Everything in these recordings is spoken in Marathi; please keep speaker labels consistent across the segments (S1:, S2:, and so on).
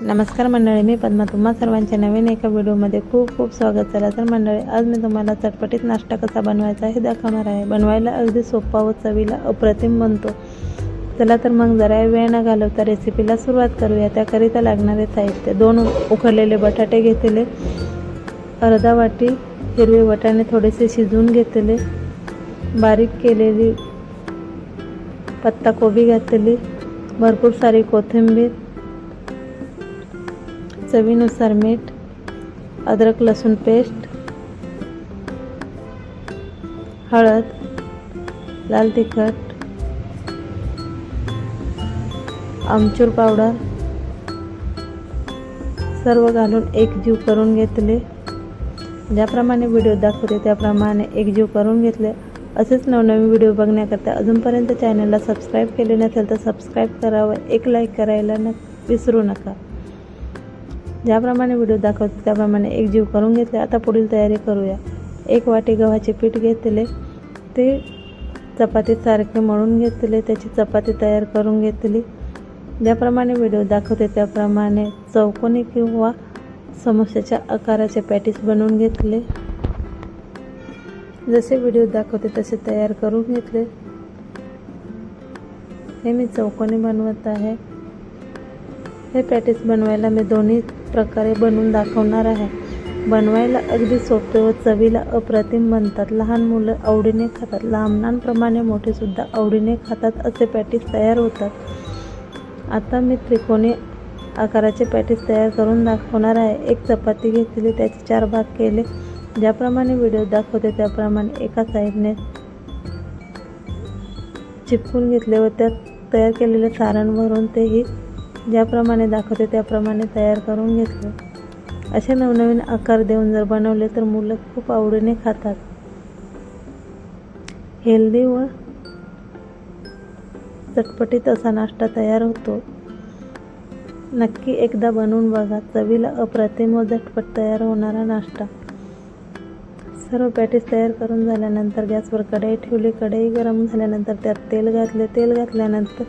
S1: नमस्कार मंडळी मी पद्मा. तुम्हा सर्वांच्या नवीन एका व्हिडिओमध्ये खूप खूप स्वागत. झाला तर मंडळी आज मी तुम्हाला चटपटीत नाश्ता कसा बनवायचा हे दाखवणार आहे. बनवायला अगदी सोपा व चवीला अप्रतिम बनतो. चला तर मग जरा वेळ न घालवता रेसिपीला सुरुवात करूया. त्याकरिता लागणारे साहित्य. दोन उकडलेले बटाटे घेतले. अर्धा वाटी हिरवे वटाणे थोडेसे शिजवून घेतले. बारीक केलेली पत्ताकोबी घातलेली भरपूर सारी कोथिंबीर चवीनुसार मीठ अद्रक लसूण पेस्ट हळद लाल तिखट आमचूर पावडर सर्व घालून एकजीव करून घेतले. ज्याप्रमाणे व्हिडिओ दाखवते त्याप्रमाणे एकजीव करून घेतले. असेच नवनवीन व्हिडिओ बघण्याकरता अजूनपर्यंत चॅनलला सबस्क्राईब केले नसेल तर सबस्क्राईब करावं. एक लाईक करायला न विसरू नका. ज्याप्रमाणे व्हिडिओ दाखवते त्याप्रमाणे एक जीव करून घेतले. आता पुढील तयारी करूया. एक वाटी गव्हाचे पीठ घेतले. ते चपातीसारखे मळून घेतले. त्याची चपाती तयार करून घेतली. ज्याप्रमाणे व्हिडिओ दाखवते त्याप्रमाणे चौकोनी किंवा समोस्याच्या आकाराचे पॅटीस बनवून घेतले. जसे व्हिडिओ दाखवते तसे तयार करून घेतले. हे मी चौकोनी बनवत आहे. हे पॅटीस बनवायला मी दोन्ही प्रकारे बनवून दाखवणार आहे. बनवायला अगदी सोपे व चवीला अप्रतिम बनतात लहान मुलं आवडीने खातात. लहानांप्रमाणे मोठेसुद्धा आवडीने खातात असे पॅटीस तयार होतात. आता मी त्रिकोणी आकाराचे पॅटीस तयार करून दाखवणार आहे. एक चपाती घेतली त्याचे चार भाग केले. ज्याप्रमाणे व्हिडिओ दाखवते त्याप्रमाणे एका साईडने चिपकून घेतले व त्यात तयार केलेले सारण भरून तेही ज्याप्रमाणे दाखवते त्याप्रमाणे तयार करून घेतलं. असे नवनवीन आकार देऊन जर बनवले तर मुलं खूप आवडीने खातात. हेल्दी व चटपटीत असा नाश्ता तयार होतो. नक्की एकदा बनवून बघा. चवीला अप्रतिम व झटपट तयार होणारा नाश्ता. सर्व पॅटीस तयार करून झाल्यानंतर गॅसवर कढई ठेवली. कढई गरम झाल्यानंतर त्यात तेल घातले. तेल घातल्यानंतर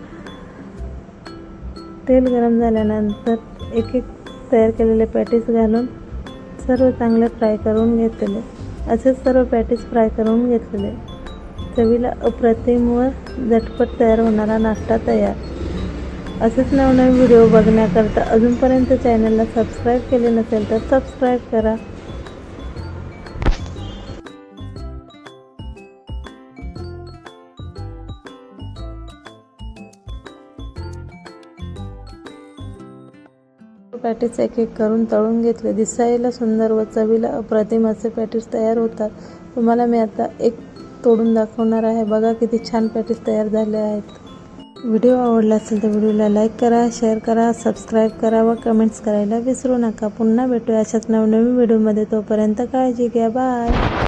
S1: तेल गरम झाल्यानंतर एक एक तयार केलेले पॅटीस घालून सर्व चांगले फ्राय करून घेतले असेच सर्व पॅटीस फ्राय करून घेतलेले. चवीला अप्रतिम व झटपट तयार होणारा नाश्ता तयार. असेच नवनवीन व्हिडिओ बघण्याकरता अजूनपर्यंत चॅनलला सबस्क्राईब केले नसेल तर सबस्क्राईब करा. पॅटीस एक एक करून तळून घेतले. दिसायला सुंदर व चवीला अप्रतिम असे पॅटीस तयार होतात. तुम्हाला मी आता एक तोडून दाखवणार आहे. बघा किती छान पॅटीस तयार झाले आहेत. व्हिडिओ आवडला असेल तर व्हिडिओला लाईक करा शेअर करा सबस्क्राईब करा व कमेंट्स करायला विसरू नका. पुन्हा भेटूया अशाच नवनवीन व्हिडिओमध्ये. तोपर्यंत काळजी घ्या. बाय.